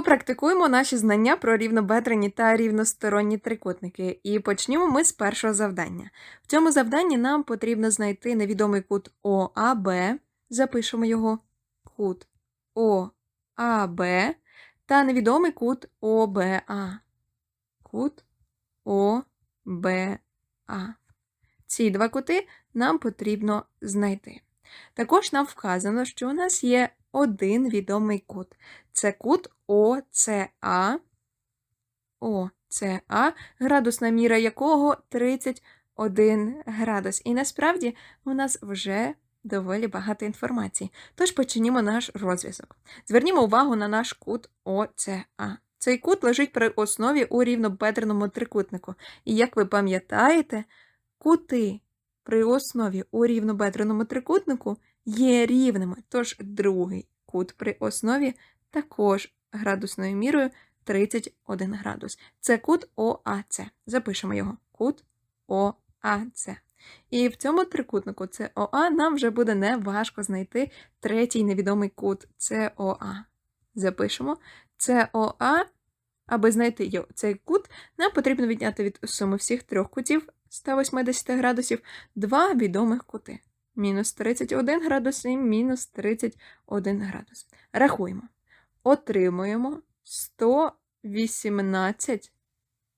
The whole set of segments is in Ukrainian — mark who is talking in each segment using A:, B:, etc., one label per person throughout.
A: Попрактикуємо наші знання про рівнобедрені та рівносторонні трикутники. І почнімо ми з першого завдання. В цьому завданні нам потрібно знайти невідомий кут ОАБ. Запишемо його кут ОАБ та невідомий кут ОБА. Кут ОБА. Ці два кути нам потрібно знайти. Також нам вказано, що у нас є один відомий кут. Це кут ОЦА. ОЦА, градусна міра якого 31 градус. І насправді у нас вже доволі багато інформації. Тож почнімо наш розв'язок. Звернімо увагу на наш кут ОЦА. Цей кут лежить при основі у рівнобедреному трикутнику. І як ви пам'ятаєте, кути при основі у рівнобедреному трикутнику є рівними, тож другий кут при основі також градусною мірою 31 градус. Це кут ОАЦ. Запишемо його. Кут ОАЦ. І в цьому трикутнику СОА нам вже буде неважко знайти третій невідомий кут СОА. Запишемо СОА. Аби знайти цей кут, нам потрібно відняти від суми всіх трьох кутів 180 градусів два відомих кути. Мінус 31 градус і мінус 31 градус. Рахуємо. Отримуємо 118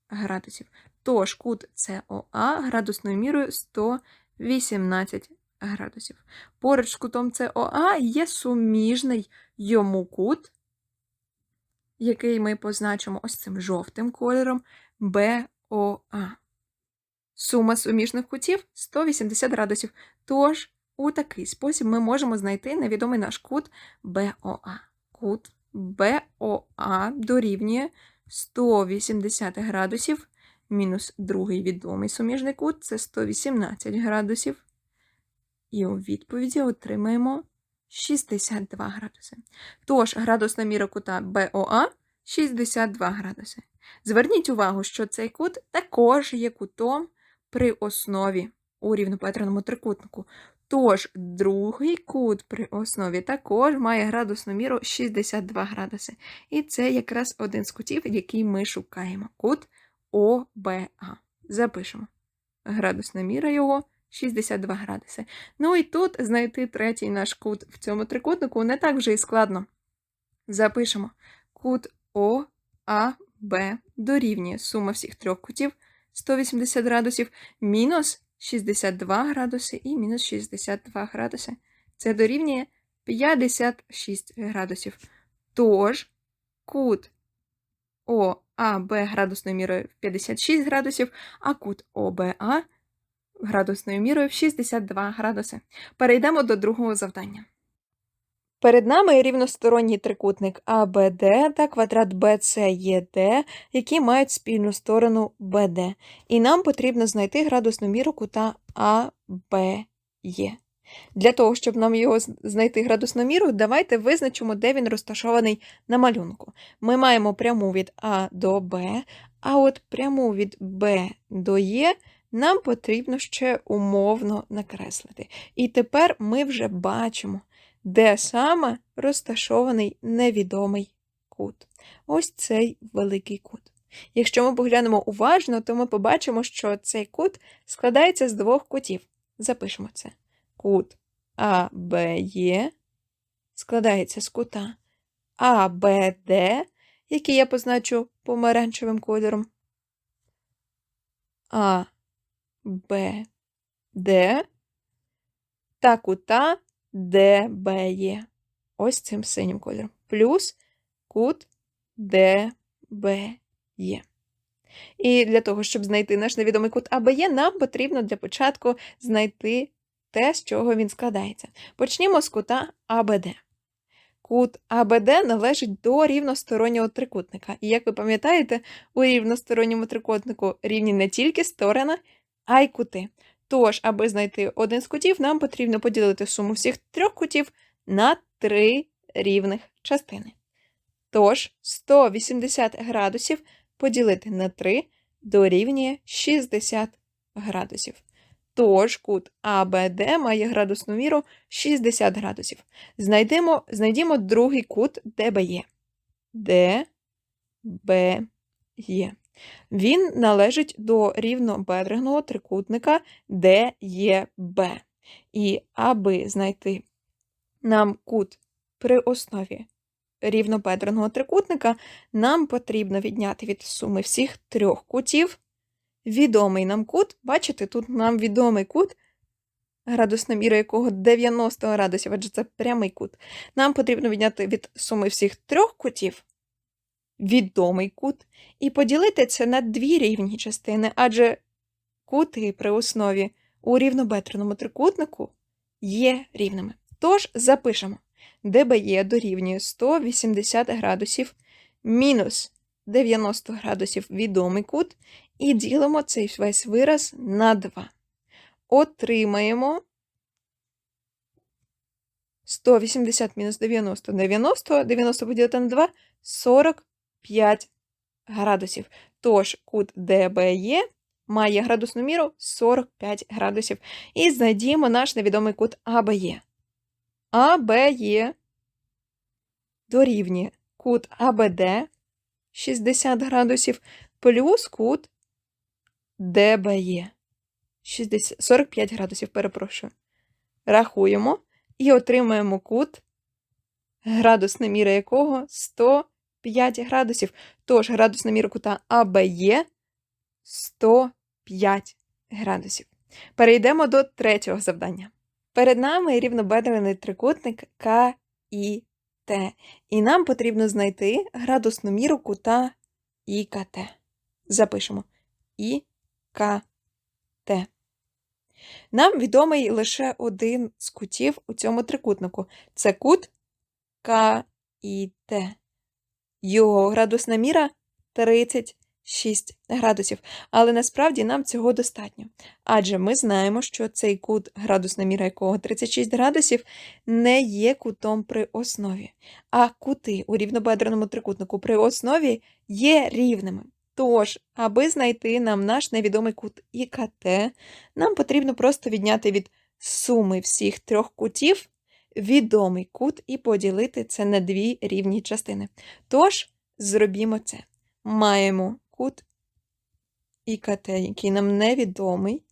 A: градусів. Тож кут СОА градусною мірою 118 градусів. Поруч з кутом СОА є суміжний йому кут, який ми позначимо ось цим жовтим кольором БОА. Сума суміжних кутів 180 градусів. Тож, у такий спосіб ми можемо знайти невідомий наш кут БОА. Кут БОА дорівнює 180 градусів, мінус другий відомий суміжний кут це 118 градусів. І у відповіді отримаємо 62 градуси. Тож, градусна міра кута БОА 62 градуси. Зверніть увагу, що цей кут також є кутом при основі у рівнопетреному трикутнику. Тож другий кут при основі також має градусну міру 62 градуси. І це якраз один з кутів, який ми шукаємо. Кут ОБА. Запишемо. Градусна міра його 62 градуси. Ну і тут знайти третій наш кут в цьому трикутнику не так вже і складно. Запишемо. Кут ОАБ дорівнює сума всіх трьох кутів 180 градусів мінус 62 градуси і мінус 62 градуси. Це дорівнює 56 градусів. Тож кут ОАБ градусною мірою в 56 градусів, а кут ОБА градусною мірою в 62 градуси. Перейдемо до другого завдання. Перед нами рівносторонній трикутник АБД та квадрат BCED, які мають спільну сторону BD. І нам потрібно знайти градусну міру кута ABE. Для того, щоб нам його знайти градусну міру, давайте визначимо, де він розташований на малюнку. Ми маємо пряму від А до Б, а от пряму від Б до Е нам потрібно ще умовно накреслити. І тепер ми вже бачимо де саме розташований невідомий кут. Ось цей великий кут. Якщо ми поглянемо уважно, то ми побачимо, що цей кут складається з двох кутів. Запишемо це. Кут АБЕ складається з кута АБД, який я позначу помаранчевим кольором. АБД та кута ДБЄ. Ось цим синім кольором. Плюс кут ДБЄ. І для того, щоб знайти наш невідомий кут АБЄ, нам потрібно для початку знайти те, з чого він складається. Почнімо з кута АБД. Кут АБД належить до рівностороннього трикутника. І, як ви пам'ятаєте, у рівносторонньому трикутнику рівні не тільки сторони, а й кути. Тож, аби знайти один з кутів, нам потрібно поділити суму всіх трьох кутів на три рівних частини. Тож, 180 градусів поділити на 3 дорівнює 60 градусів. Тож кут АБД має градусну міру 60 градусів. Знайдемо, Знайдімо другий кут ДБЄ. Б є. Він належить до рівнобедреного трикутника ДЄБ. І аби знайти нам кут при основі рівнобедреного трикутника, нам потрібно відняти від суми всіх трьох кутів відомий нам кут. Бачите, тут нам відомий кут, градусна міра якого 90 градусів, адже це прямий кут. Нам потрібно відняти від суми всіх трьох кутів відомий кут і поділити це на дві рівні частини, адже кути при основі у рівнобедреному трикутнику є рівними. Тож запишемо, ДБЄ дорівнює 180 градусів мінус 90 градусів відомий кут, і ділимо цей весь вираз на 2. Отримаємо 180 мінус 90 90, 90 поділити на 2 45 градусів. Тож кут ДБЄ має градусну міру 45 градусів. І знайдімо наш невідомий кут АБЄ. АБЄ дорівнює кут АБД 60 градусів плюс кут ДБЄ 60, 45 градусів, перепрошую. Рахуємо і отримаємо кут, градусна міра якого 105 градусів. Тож градусна міра кута АБЄ 105 градусів. Перейдемо до третього завдання. Перед нами рівнобедрений трикутник К і Т. І нам потрібно знайти градусну міру кута ІКТ. Запишемо ІКТ. Нам відомий лише один з кутів у цьому трикутнику. Це кут К і Т. Його градусна міра 36 градусів. Але насправді нам цього достатньо. Адже ми знаємо, що цей кут, градусна міра якого 36 градусів, не є кутом при основі. А кути у рівнобедреному трикутнику при основі є рівними. Тож, аби знайти нам наш невідомий кут ІКТ, нам потрібно просто відняти від суми всіх трьох кутів відомий кут і поділити це на дві рівні частини. Тож, зробімо це. Маємо кут ІКТ, який нам невідомий.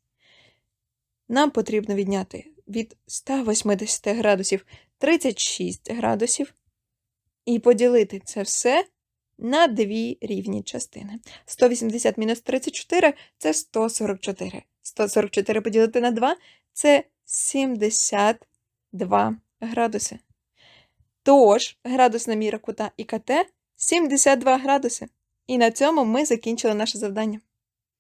A: Нам потрібно відняти від 180 градусів 36 градусів і поділити це все на дві рівні частини. 180 мінус 34 це 144. 144 поділити на 2 це 72 градуси. Тож, градусна міра кута ІКТ 72 градуси. І на цьому ми закінчили наше завдання.